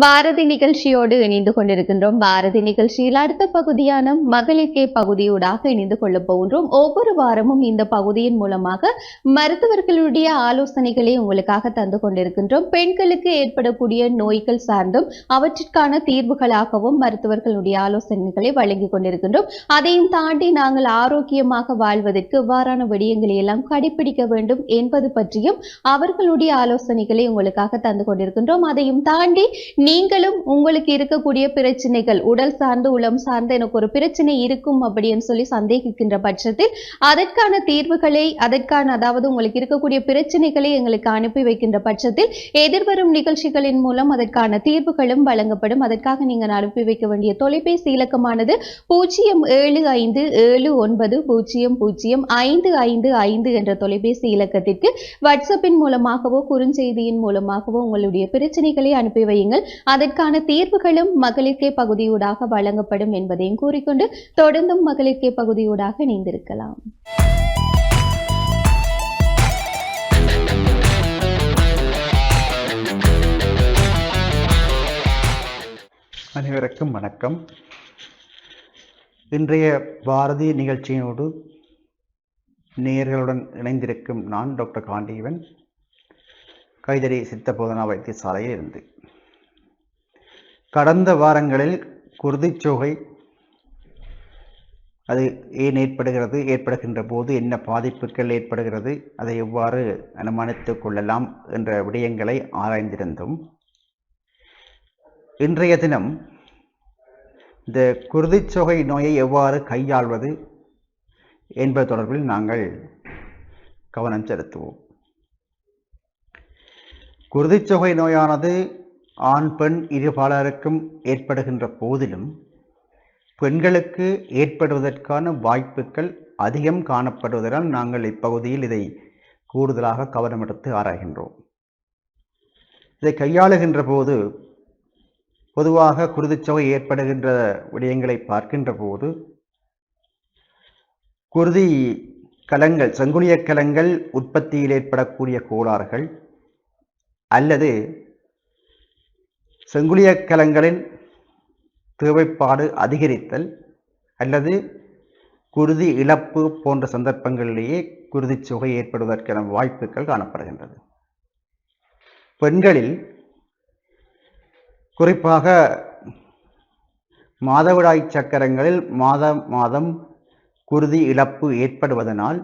பாரதி நிகழ்ச்சியோடு இணைந்து கொண்டிருக்கின்றோம். பாரதி நிகழ்ச்சியில் அடுத்த பகுதியான மகளிர்கே பகுதியூடாக இணைந்து கொள்ளப் போகின்றோம். ஒவ்வொரு வாரமும் இந்த பகுதியின் மூலமாக மருத்துவர்களுடைய ஆலோசனைகளை உங்களுக்காக தந்து கொண்டிருக்கின்றோம். பெண்களுக்கு ஏற்படக்கூடிய நோய்கள் சார்ந்தும் அவற்றிற்கான தீர்வுகளாகவும் மருத்துவர்களுடைய ஆலோசனைகளை வழங்கிக் கொண்டிருக்கின்றோம். அதையும் தாண்டி நாங்கள் ஆரோக்கியமாக வாழ்வதற்கு இவ்வாறான விடயங்களை எல்லாம் கடைபிடிக்க வேண்டும் என்பது பற்றியும் அவர்களுடைய ஆலோசனைகளை உங்களுக்காக தந்து கொண்டிருக்கின்றோம். அதையும் தாண்டி நீங்களும் உங்களுக்கு இருக்கக்கூடிய பிரச்சனைகள் உடல் சார்ந்து உளம் சார்ந்து எனக்கு ஒரு பிரச்சனை இருக்கும் அப்படின்னு சொல்லி சந்தேகிக்கின்ற பட்சத்தில் அதற்கான தீர்வுகளை அதற்கான அதாவது உங்களுக்கு இருக்கக்கூடிய பிரச்சனைகளை எங்களுக்கு அனுப்பி வைக்கின்ற பட்சத்தில் எதிர்வரும் நிகழ்ச்சிகளின் மூலம் அதற்கான தீர்வுகளும் வழங்கப்படும். அதற்காக நீங்கள் அனுப்பி வைக்க வேண்டிய தொலைபேசி இலக்கமானது பூஜ்ஜியம் ஏழு ஐந்து ஏழு ஒன்பது பூஜ்ஜியம் பூஜ்ஜியம் ஐந்து ஐந்து ஐந்து என்ற தொலைபேசி இலக்கத்திற்கு வாட்ஸ்அப்பின் மூலமாகவோ குறுஞ்செய்தியின் மூலமாகவோ உங்களுடைய பிரச்சனைகளை அனுப்பி வையுங்கள். அதற்கான தீர்வுகளும் மகளிர்கே பகுதியூடாக வழங்கப்படும் என்பதையும் கூறிக்கொண்டு தொடர்ந்தும் மகளிர்கே பகுதியூடாக இணைந்திருக்கலாம். அனைவருக்கும் வணக்கம். இன்றைய பாரதி நிகழ்ச்சியினோடு நேர்களுடன் இணைந்திருக்கும் நான் டாக்டர் காண்டீவன் கைதறி சித்த போதனா வைத்தியசாலையில் இருந்து. கடந்த வாரங்களில் குருதிச்சோகை அது ஏன் ஏற்படுகிறது? ஏற்படுகின்ற போது என்ன பாதிப்புகள் ஏற்படுகிறது? அதை எவ்வாறு அனுமானித்துக் கொள்ளலாம் என்ற விடயங்களை ஆராய்ந்திருந்தோம். இன்றைய தினம் இந்த குருதிச்சொகை நோயை எவ்வாறு கையாள்வது என்பது தொடர்பில் நாங்கள் கவனம் செலுத்துவோம். குருதிச்சொகை நோயானது ஆண் பெண் இருபாலருக்கும் ஏற்படுகின்ற போதிலும் பெண்களுக்கு ஏற்படுவதற்கான வாய்ப்புகள் அதிகம் காணப்படுவதால் நாங்கள் இப்பகுதியில் இதை கூடுதலாக கவனமெடுத்து ஆராய்கின்றோம். இதை கையாளுகின்ற போது பொதுவாக குருதிச்சொகை ஏற்படுகின்ற விடயங்களை பார்க்கின்ற போது குருதி கலங்கள் சங்குனிய கலங்கள் உற்பத்தியில் ஏற்படக்கூடிய கோளாறுகள் அல்லது செங்குளியக்கலங்களின் தேவைப்பாடு அதிகரித்தல் அல்லது குருதி இழப்பு போன்ற சந்தர்ப்பங்களிலேயே குருதிச்சுகை ஏற்படுவதற்கான வாய்ப்புகள் காணப்படுகின்றது. பெண்களில் குறிப்பாக மாதவிடாய் சக்கரங்களில் மாதம் மாதம் குருதி இழப்பு ஏற்படுவதனால்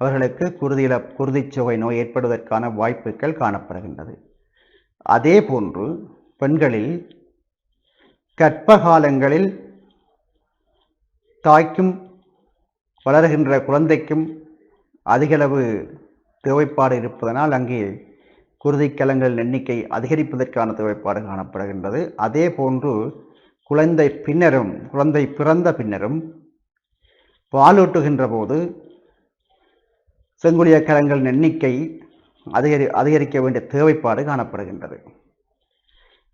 அவர்களுக்கு குருதி இழ குருதிச்சுவை நோய் ஏற்படுவதற்கான வாய்ப்புகள் காணப்படுகின்றது. அதே போன்று பெண்களில் கர்ப்ப காலங்களில் தாய்க்கும் வளர்கின்ற குழந்தைக்கும் அதிகளவு தேவைப்பாடு இருப்பதனால் அங்கே குருதிக்கலங்கள் எண்ணிக்கை அதிகரிப்பதற்கான தேவைப்பாடு காணப்படுகின்றது. அதே போன்று குழந்தை பின்னரும் குழந்தை பிறந்த பின்னரும் பாலூட்டுகின்ற போது செங்குலிய கலங்களின் எண்ணிக்கை அதிகரி அதிகரிக்க வேண்டிய தேவைப்பாடு காணப்படுகின்றது.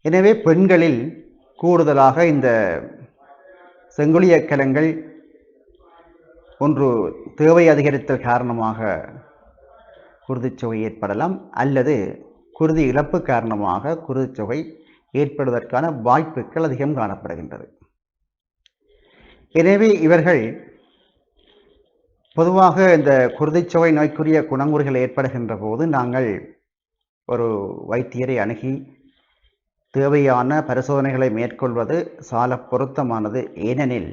எனவே பெண்களில் கூடுதலாக இந்த செங்குலிய கலங்கள் ஒன்று தேவை அதிகரித்தல் காரணமாக குருதிச்சுவை ஏற்படலாம் அல்லது குருதி இழப்பு காரணமாக குருதிச்சுவை ஏற்படுவதற்கான வாய்ப்புகள் அதிகம் காணப்படுகின்றது. எனவே இவர்கள் பொதுவாக இந்த குருதிச்சுவை நோய்க்குரிய குணங்குறிகள் ஏற்படுகின்ற போது நாங்கள் ஒரு வைத்தியரை அணுகி தேவையான பரிசோதனைகளை மேற்கொள்வது சால பொருத்தமானது. ஏனெனில்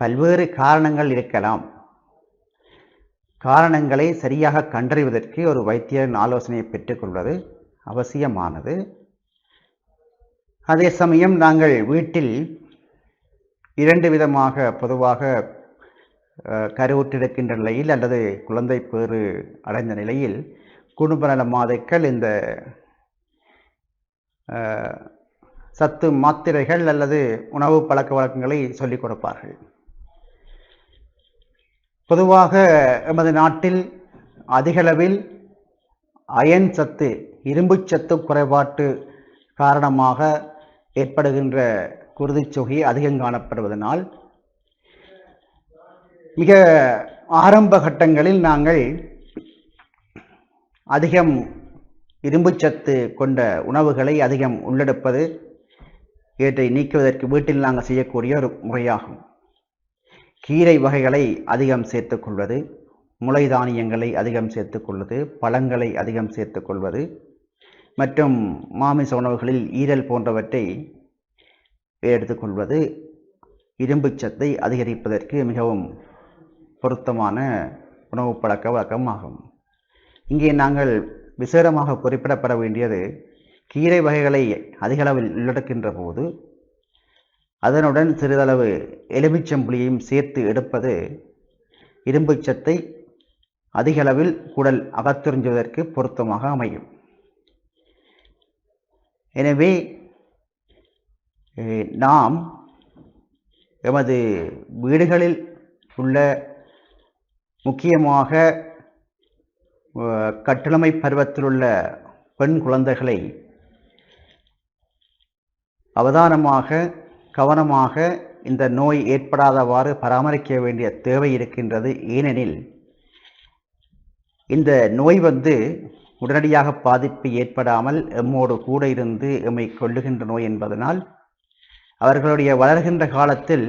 பல்வேறு காரணங்கள் இருக்கலாம். காரணங்களை சரியாக கண்டறிவதற்கு ஒரு வைத்தியரின் ஆலோசனையை பெற்றுக்கொள்வது அவசியமானது. அதே சமயம் நாங்கள் வீட்டில் இரண்டு விதமாக பொதுவாக கருவுற்றிருக்கின்ற நிலையில் அல்லது குழந்தை பேறு அடைந்த நிலையில் குடும்ப நல மாதைக்கள் இந்த சத்து மாத்திரைகள் அல்லது உணவு பழக்க வழக்கங்களை சொல்லிக் கொடுப்பார்கள். பொதுவாக எமது நாட்டில் அதிகளவில் அயன் சத்து இரும்பு சத்து குறைபாட்டு காரணமாக ஏற்படுகின்ற குருதிச்சொகை அதிகம் காணப்படுவதனால் மிக ஆரம்ப கட்டங்களில் நாங்கள் அதிகம் இரும்புச்சத்து கொண்ட உணவுகளை அதிகம் உள்ளெடுப்பது இவற்றை நீக்குவதற்கு வீட்டில் நாங்கள் செய்யக்கூடிய ஒரு முறையாகும். கீரை வகைகளை அதிகம் சேர்த்துக்கொள்வது முளை தானியங்களை அதிகம் சேர்த்துக்கொள்வது பழங்களை அதிகம் சேர்த்துக்கொள்வது மற்றும் மாமிச உணவுகளில் ஈரல் போன்றவற்றை எடுத்துக்கொள்வது இரும்புச்சத்தை அதிகரிப்பதற்கு மிகவும் பொருத்தமான உணவு பழக்க வழக்கமாகும். இங்கே நாங்கள் விசேடமாக குறிப்பிடப்பட வேண்டியது கீரை வகைகளை அதிகளவில் உள்ளடக்கின்ற போது அதனுடன் சிறிதளவு எலுமிச்சம்புளியையும் சேர்த்து எடுப்பது இரும்புச்சத்தை அதிகளவில் குடல் அகத்துறிஞ்சுவதற்கு பொருத்தமாக அமையும். எனவே நாம் எமது வீடுகளில் உள்ள முக்கியமாக கட்டிளமை பருவத்தில் உள்ள பெண் குழந்தைகளை அவதானமாக கவனமாக இந்த நோய் ஏற்படாதவாறு பராமரிக்க வேண்டிய தேவை இருக்கின்றது. ஏனெனில் இந்த நோய் வந்து உடனடியாக பாதிப்பு ஏற்படாமல் எம்மோடு கூட இருந்து எம்மை கொள்ளுகின்ற நோய் என்பதனால் அவர்களுடைய வளர்கின்ற காலத்தில்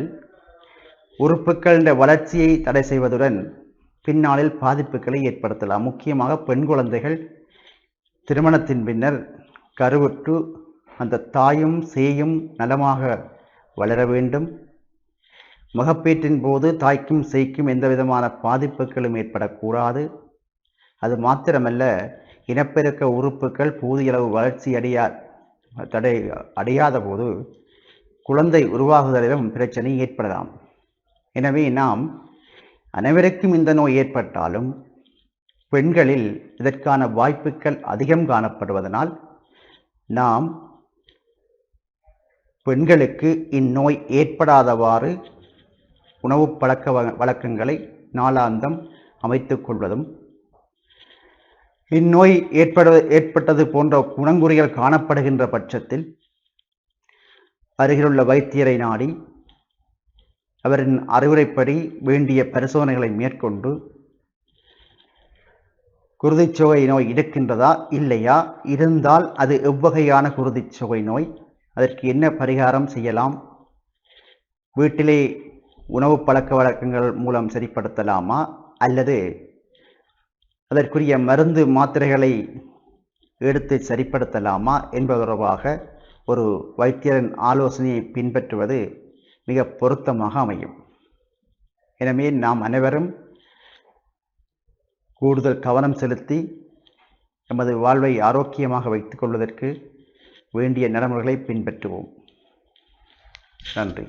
உறுப்புகளின் வளர்ச்சியை தடை செய்வதுடன் பின்னாளில் பாதிப்புகளை ஏற்படுத்தலாம். முக்கியமாக பெண் குழந்தைகள் திருமணத்தின் பின்னர் கருவுற்று அந்த தாயும் சேயும் நலமாக வளர வேண்டும். மகப்பேற்றின் போது தாய்க்கும் சேய்க்கும் எந்த விதமான பாதிப்புகளும் ஏற்படக்கூடாது. அது மாத்திரமல்ல இனப்பெருக்க உறுப்புகள் போதியளவு வளர்ச்சி அடையா தடை அடையாத போது குழந்தை உருவாகுதலிலும் பிரச்சனை ஏற்படலாம். எனவே நாம் அனைவருக்கும் இந்த நோய் ஏற்பட்டாலும் பெண்களில் இதற்கான வாய்ப்புகள் அதிகம் காணப்படுவதனால் நாம் பெண்களுக்கு இந்நோய் ஏற்படாதவாறு உணவு பழக்க வ- வழக்கங்களை நாளாந்தம் அமைத்துக் கொள்வதும் இந்நோய் ஏற்பட ஏற்பட்டது போன்ற குணங்குறிகள் காணப்படுகின்ற பட்சத்தில் அருகிலுள்ள வைத்தியரை நாடி அவரின் அறிவுரைப்படி வேண்டிய பரிசோதனைகளை மேற்கொண்டு குருதிச்சுவை நோய் இருக்கின்றதா இல்லையா? இருந்தால் அது எவ்வகையான குருதிச்சுவை நோய்? அதற்கு என்ன பரிகாரம் செய்யலாம்? வீட்டிலே உணவு பழக்க வழக்கங்கள் மூலம் சரிப்படுத்தலாமா? அல்லது அதற்குரிய மருந்து மாத்திரைகளை எடுத்து சரிப்படுத்தலாமா? என்பது தொடர்பாக ஒரு வைத்தியரின் ஆலோசனையை பின்பற்றுவது மிக பொருத்தமாக அமையும். எனவே நாம் அனைவரும் கூடுதல் கவனம் செலுத்தி நமது வாழ்வை ஆரோக்கியமாக வைத்துக் கொள்வதற்கு வேண்டிய நடைமுறைகளை பின்பற்றுவோம். நன்றி.